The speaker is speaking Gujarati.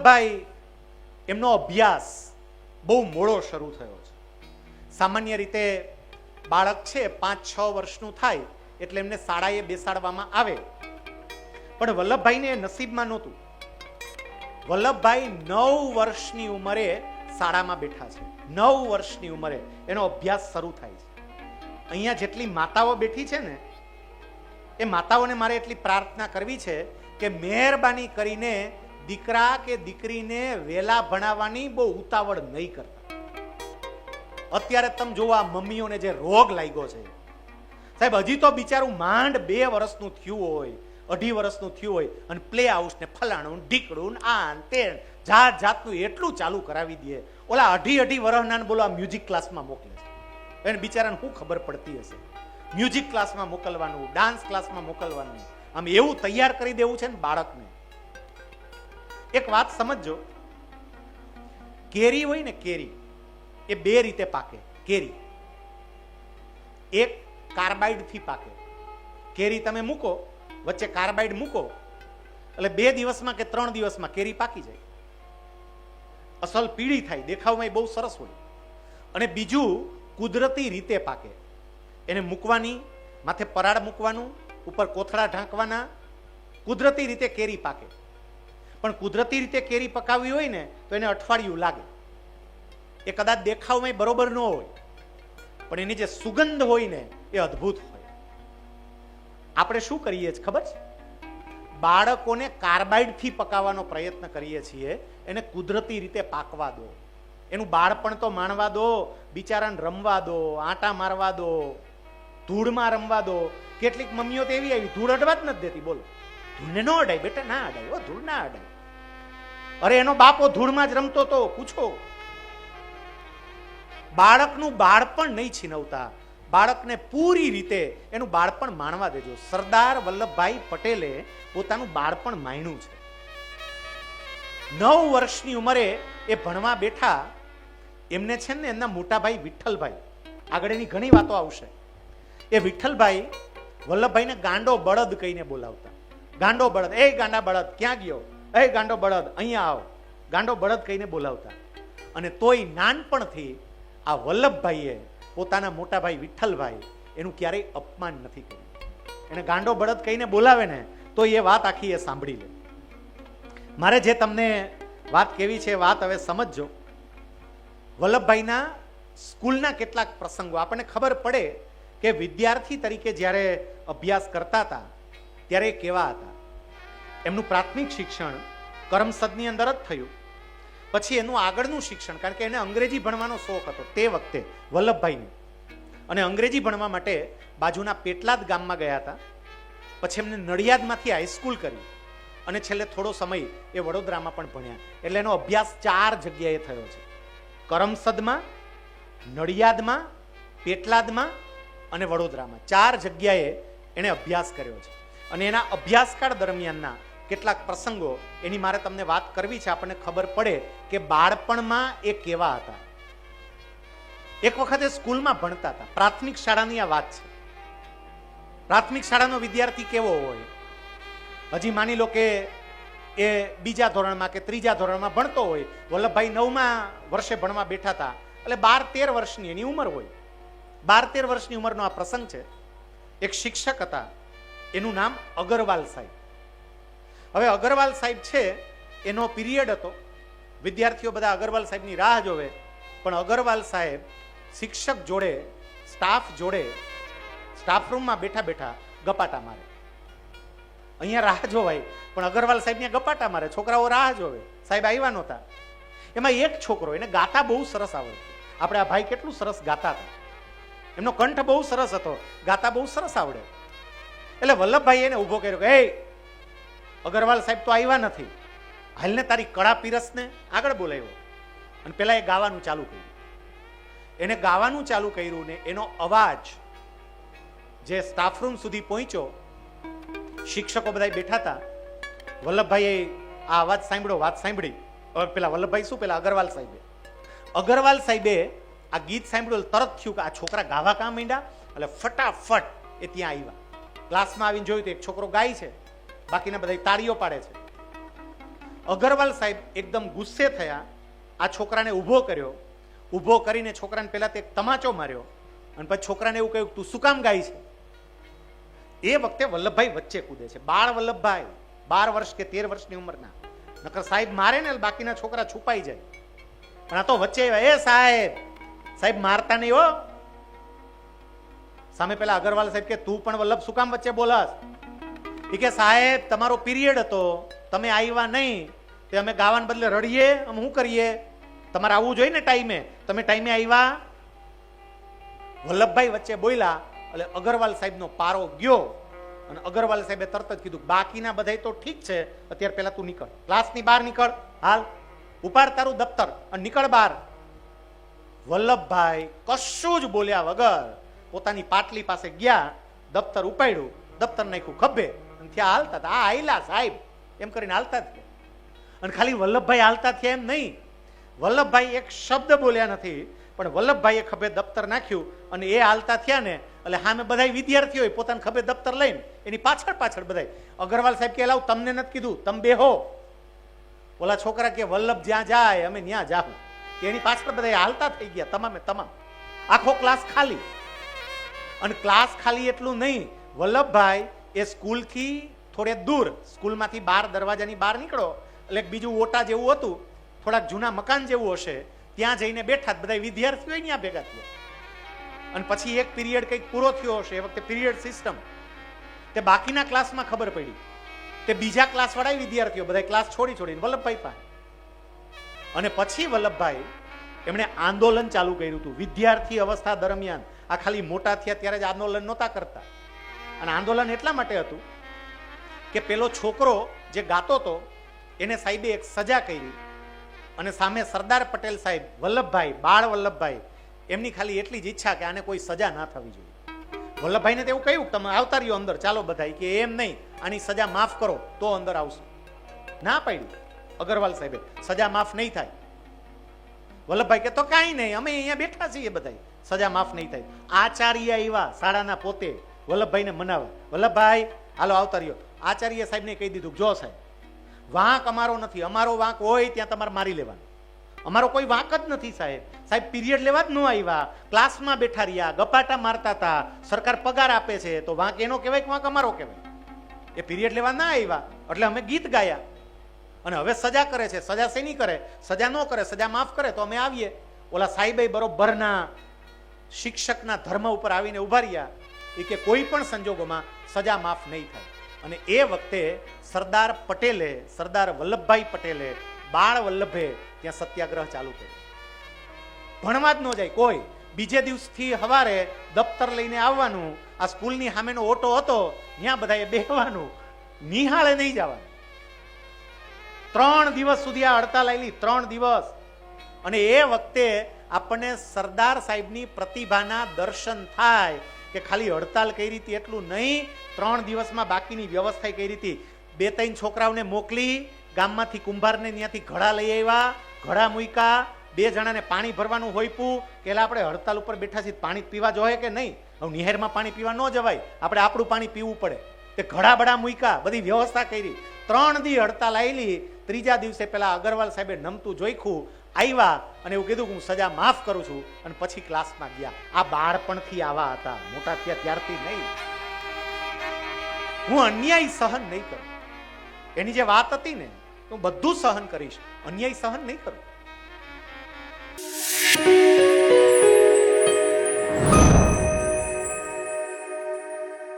વલ્લભભાઈ એમનો અભ્યાસ બહુ મોડો શરૂ થયો છે. સામાન્ય રીતે બાળક છે, પાંચ, છ વર્ષનું થાય, એટલે એમને શાળાએ બેસાડવામાં આવે. પણ વલ્લભભાઈને નસીબમાં નહોતું. વલ્લભભાઈ નવ વર્ષની ઉંમરે શાળામાં બેઠા છે. નવ વર્ષની ઉંમરે એનો અભ્યાસ શરૂ થાય છે. અહીંયા જેટલી માતાઓ બેઠી છે ને, એ માતાઓને મારે એટલી પ્રાર્થના કરવી છે કે મહેરબાની કરીને દીકરા કે દીકરીને વેલા ભણાવવાની બહુ ઉતાવળ નહીં કરતા. અત્યારે તમે જોવો આ મમ્મીઓને જે રોગ લાગ્યો છે. સાહેબ, હજી તો બિચારું માંડ બે વર્ષનું થયું હોય, અઢી વર્ષનું થયું હોય, અને પ્લે હાઉસ ને ફલાણું, ઢીકડું આન તે જાત જાતનું એટલું ચાલુ કરાવી દે. ઓલા અઢી અઢી વર્ષના બોલો આ મ્યુઝિક ક્લાસમાં મોકલે છે. એને બિચારાને શું ખબર પડતી હશે? મ્યુઝિક ક્લાસમાં મોકલવાનું ડાન્સ ક્લાસમાં મોકલવાનું. આમ એવું તૈયાર કરી દેવું છે ને બાળકને. એક વાત સમજજો. કેરી હોય ને કેરી, એ બે રીતે પાકે. કેરી. એક કાર્બાઇડથી પાકે. કેરી તમે મૂકો, વચ્ચે કાર્બાઇડ મૂકો, એટલે બે દિવસમાં કે ત્રણ દિવસમાં કેરી પાકી જાય. અસલ પીળી થાય, દેખાવમાં એ બહુ સરસ હોય. અને બીજું કુદરતી રીતે પાકે. એને મૂકવાની, માથે પરાળ મૂકવાનું, ઉપર કોથળા ઢાંકવાના, કુદરતી રીતે કેરી પાકે. પણ કુદરતી રીતે કેરી પકાવવી હોય ને, તો એને અઠવાડિયું લાગે. એ કદાચ દેખાવમાં બરોબર ન હોય, પણ એની જે સુગંધ હોય ને, એ અદ્ભુત હોય. આપણે શું કરીએ છીએ ખબર છે? બાળકોને કાર્બાઇડથી પકાવવાનો પ્રયત્ન કરીએ છીએ, એને કુદરતી રીતે પાકવા દો. એનું બાળપણ તો માણવા દો, બિચારાને રમવા દો, આંટા મારવા દો, ધૂળમાં રમવા દો. કેટલીક મમ્મીઓ તો એવી આવી, ધૂળ અડવા જ નથી દેતી, બોલો. ધૂળને અડાય બેટા, ના અડાય ધૂળ ના અડાય. અરે એનો બાપો ધૂળમાં જ રમતો તો, પૂછો. બાળકનું બાળપણ નહીં છીનવતા. બાળકને પૂરી રીતે એનું બાળપણ માણવા દેજો. સરદાર વલ્લભભાઈ પટેલે પોતાનું બાળપણ માણ્યું છે. નવ વર્ષની ઉંમરે એ ભણવા બેઠા. એમને છે ને એમના મોટા ભાઈ વિઠ્ઠલભાઈ. આગળ એની ઘણી વાતો આવશે. એ વિઠ્ઠલભાઈ વલ્લભભાઈને ગાંડો બળદ કહીને બોલાવતા. ગાંડો બળદ, એ ગાંડા બળદ, ક્યાં ગયો? એ ગાંડો બળદ, અહીંયા આવ. ગાંડો બળદ કહીને બોલાવતા. અને તોય નાનપણથી આ વલ્લભભાઈએ પોતાના મોટા ભાઈ વિઠ્ઠલભાઈ એનું ક્યારેય અપમાન નથી કર્યું. એને ગાંડો બળદ કહીને બોલાવે ને તો એ વાત આખી એ સાંભળી લે. મારે જે તમને વાત કેવી છે વાત હવે સમજજો. વલ્લભભાઈના સ્કૂલના કેટલાક પ્રસંગો, આપણને ખબર પડે કે વિદ્યાર્થી તરીકે જ્યારે અભ્યાસ કરતા હતા, ત્યારે કેવા હતા? એમનું પ્રાથમિક શિક્ષણ કરમસદની અંદર જ થયું. પછી એનું આગળનું શિક્ષણ, કારણ કે એને અંગ્રેજી ભણવાનો શોખ હતો તે વખતે વલ્લભભાઈને. અને અંગ્રેજી ભણવા માટે બાજુના પેટલાદ ગામમાં ગયા હતા. પછી એમને નડિયાદમાંથી હાઈસ્કૂલ કરી. અને છેલ્લે થોડો સમય એ વડોદરામાં પણ ભણ્યા. એટલે એનો અભ્યાસ ચાર જગ્યાએ થયો છે. કરમસદમાં, નડિયાદમાં, પેટલાદમાં અને વડોદરામાં. ચાર જગ્યાએ એણે અભ્યાસ કર્યો છે. અને એના અભ્યાસકાળ દરમિયાનના કેટલાક પ્રસંગો એની મારે તમને વાત કરવી છે, આપણને ખબર પડે કે બાળપણમાં એ કેવા હતા. એક વખતે સ્કૂલમાં ભણતા હતા. પ્રાથમિક શાળાની આ વાત છે. પ્રાથમિક શાળાનો વિદ્યાર્થી કેવો હોય? હજી માની લો કે એ બીજા ધોરણમાં કે ત્રીજા ધોરણમાં ભણતો હોય. વલ્લભભાઈ નવમા વર્ષે ભણવા બેઠા હતા. એટલે બાર તેર વર્ષની એની ઉંમર હોય. બાર તેર વર્ષની ઉંમરનો આ પ્રસંગ છે. એક શિક્ષક હતા. એનું નામ અગરવાલ સાહેબ. હવે અગરવાલ સાહેબ છે, એનો પીરિયડ હતો. વિદ્યાર્થીઓ બધા અગરવાલ સાહેબની રાહ જોવે. પણ અગરવાલ સાહેબ શિક્ષક જોડે સ્ટાફ જોડે સ્ટાફ રૂમમાં બેઠા બેઠા ગપાટા મારે. અહીંયા રાહ જોવાય, પણ અગરવાલ સાહેબ ત્યાં ગપાટા મારે. છોકરાઓ રાહ જોવે. સાહેબ આવ્યા નહોતા. એમાં એક છોકરો, એને ગાતા બહુ સરસ આવડતું. આપણે આ ભાઈ કેટલું સરસ ગાતા હતા. એમનો કંઠ બહુ સરસ હતો. ગાતા બહુ સરસ આવડે. એટલે વલ્લભભાઈ એને ઊભો કર્યો કે એ અગરવાલ સાહેબ તો આવ્યા નથી. હાલને તારી કળા પીરસને આગળ બોલાવ્યો અને પેલા એ ગાવાનું ચાલુ કર્યું. એને ગાવાનું ચાલુ કર્યું ને એનો અવાજ જે સ્ટાફરૂમ સુધી પહોંચ્યો, શિક્ષકો બધા બેઠા હતા. વલ્લભભાઈએ આ અવાજ સાંભળ્યો વાત સાંભળી. પેલા વલ્લભભાઈ શું, પેલા અગરવાલ સાહેબે. અગરવાલ સાહેબે આ ગીત સાંભળ્યું તરત થયું કે આ છોકરા ગાવા કામ માંડ્યા? એટલે ફટાફટ એ ત્યાં આવ્યા ક્લાસમાં આવીને જોયું તો એક છોકરો ગાય છે. બાકીના બધા તાળીઓ પાડે છે. અગરવાલ સાહેબ એકદમ ગુસ્સે થયા, આ છોકરાને ઊભો કર્યો. ઊભો કરીને છોકરાને પહેલાં તે તમાચો માર્યો અને પછી છોકરાને એવું કહ્યું તું શું કામ ગાય છે? એ વખતે વલ્લભભાઈ વચ્ચે કૂદે છે. બાળ વલ્લભભાઈ, બાર વર્ષ કે તેર વર્ષની ઉંમરના. નકર સાહેબ મારે ને બાકીના છોકરા છુપાઈ જાય. પણ આ તો વચ્ચે એ સાહેબ સાહેબ મારતા નહીં હો. સામે પેલા અગરવાલ સાહેબ કે, તું પણ વલ્લભ શું કામ વચ્ચે બોલસ એ કે, સાહેબ, તમારો પીરિયડ હતો. તમે આવ્યા નહીં. તે અમે ગાવાને બદલે રડીએ. અમે શું કરીએ? તમારે આવવું જોઈએ ને ટાઈમે તમે ટાઈમે આવ્યા વલ્લભભાઈ વચ્ચે બોલ્યા, એટલે અગરવાલ સાહેબનો પારો ગયો. અને અગરવાલ સાહેબે તરત જ કીધું, બાકીના બધાય તો ઠીક છે. અત્યારે પહેલા તું નીકળ. ક્લાસની બહાર નીકળ. હાલ. ઉપાડ તારું દફતર અને નીકળ બહાર. વલ્લભભાઈ કશું જ બોલ્યા વગર પોતાની પાટલી પાસે ગયા, દફતર ઉપાડ્યું. દફતર નાખ્યું ખભે. ત્યાં હાલતા હતા આ આયલા સાહેબ. એમ કરીને હાલતા થયા અને ખાલી વલ્લભભાઈ હાલતા થયા એમ નહીં. વલ્લભભાઈ એક શબ્દ બોલ્યા નથી, પણ વલ્લભભાઈએ ખભે દફતર નાખ્યું અને એ હાલતા થયા ને, એટલે સામે બધા વિદ્યાર્થીઓ પોતાના ખભે દફતર લઈને એની પાછળ પાછળ બધા અગરવાલ સાહેબ કે, લાવ, તમને નથી કીધું, તમે બે હો ઓલા છોકરા કે, વલ્લભ જ્યાં જાય, અમે ત્યાં જાહું. એની પાછળ બધા હાલતા થઈ ગયા, તમામે તમામ. આખો ક્લાસ ખાલી. અને ક્લાસ ખાલી એટલું નહીં. વલ્લભભાઈ એ સ્કૂલથી થોડે દૂર, સ્કૂલમાંથી બહાર, દરવાજાની બહાર નીકળો, એટલે બીજું ઓટા જેવું હતું, થોડાક જૂના મકાન જેવું હશે, ત્યાં જઈને બેઠા બધા વિદ્યાર્થીઓ ત્યાં ભેગા થયા. અને પછી એક પીરિયડ કંઈક પૂરો થયો હશે, એ વખતે પીરિયડ સિસ્ટમ તે બાકીના ક્લાસમાં ખબર પડી. તે બીજા ક્લાસવાળા વિદ્યાર્થીઓ બધા ક્લાસ છોડી છોડીને વલ્લભભાઈ પાસે. અને પછી વલ્લભભાઈ એમણે આંદોલન ચાલુ કર્યું હતું, વિદ્યાર્થી અવસ્થા દરમિયાન. આ ખાલી મોટા થયા ત્યારે જ આંદોલન નહોતા કરતા. અને આંદોલન એટલા માટે હતું કે પેલો છોકરો જે ગાતો હતો, એને સાહેબે એક સજા કરી અને સામે સરદાર પટેલ સાહેબ, વલ્લભભાઈ, બાળ વલ્લભભાઈ, એમની ખાલી એટલી જ ઈચ્છા કે આને કોઈ સજા ના થવી જોઈએ. વલ્લભભાઈને તો એવું કહ્યું તમે આવતા રહ્યો અંદર ચાલો બધા કે એમ નહીં, આની સજા માફ કરો, તો અંદર આવશે. ના પાડ્યું અગરવાલ સાહેબે. સજા માફ નહીં થાય. વલ્લભભાઈ કે તો કાંઈ નહીં, અમે અહીંયા બેઠા છીએ બધા સજા માફ નહીં થાય. આચાર્ય આવ્યા શાળાના પોતે. વલ્લભભાઈને મનાવવા વલ્લભભાઈ, હાલો આવતા રહ્યો. આચાર્ય સાહેબને કહી દીધું જો સાહેબ, વાંક અમારો નથી. અમારો વાંક હોય ત્યાં તમારે મારી લેવાનો. અમારો કોઈ વાંક જ નથી સાહેબ. સાહેબ પીરિયડ લેવા જ ન આવ્યા. ક્લાસમાં બેઠા રહ્યા, ગપાટા મારતા હતા. સરકાર પગાર આપે છે, તો વાંક એનો કહેવાય કે વાંક અમારો કહેવાય? એ પીરિયડ લેવા ના આવ્યા. એટલે અમે ગીત ગાયા. અને હવે સજા કરે છે. સજા શેની કરે? સજા ન કરે, સજા માફ કરે, તો અમે આવીએ. ઓલા સાહેબે બરોબરના શિક્ષકના ધર્મ ઉપર આવીને ઊભા રહ્યા. એ કે કોઈ પણ સંજોગોમાં સજા માફ નહીં થાય. અને એ વખતે સરદાર પટેલે, સરદાર વલ્લભભાઈ પટેલે, બાળ વલ્લભે ત્યાં સત્યાગ્રહ ચાલુ કર્યો. ભણવા જ ન જાય કોઈ. બીજે દિવસથી હવારે દફતર લઈને આવવાનું, આ સ્કૂલની સામેનો ઓટો હતો, ત્યાં બધાએ બેહવાનું, નિહાળે નહીં જવાનું. ત્રણ દિવસ સુધી આ હડતાલ આવેલી ત્રણ દિવસ. અને એ વખતે આપણને સરદાર સાહેબની પ્રતિભાના દર્શન થાય. કે ખાલી હડતાલ કરી હતી એટલું નહીં, ત્રણ દિવસમાં બાકીની વ્યવસ્થા કરી હતી. બે ત્રણ છોકરાઓને મોકલી, ગામમાંથી કુંભારને ત્યાંથી ઘડા લઈ આવ્યા, ઘડા મૂક્યા, બે જણાને પાણી ભરવાનું હોઈપું કે આપણે હડતાલ ઉપર બેઠા છીએ, પાણી પીવા જોઈએ કે નહીં? હવે નિહેરમાં પાણી પીવા ન જવાય, આપણે આપણું પાણી પીવું પડે. તે ઘડા બડા મૂક્યા, બધી વ્યવસ્થા કરી. ત્રણ દી હડતાલ આવેલી ત્રીજા દિવસે પેલા અગરવાલ સાહેબે નમતું જોઈખું આવ્યા અને એવું કીધું કે હું સજા માફ કરું છું અને પછી ક્લાસમાં ગયા. આ બાળપણથી આવા હતા. મોટા થયા ત્યારથી નહીં. હું અન્યાય સહન નહીં કરું. એની જે વાત હતી ને હું બધું સહન કરીશ. અન્યાય સહન નહીં કરું.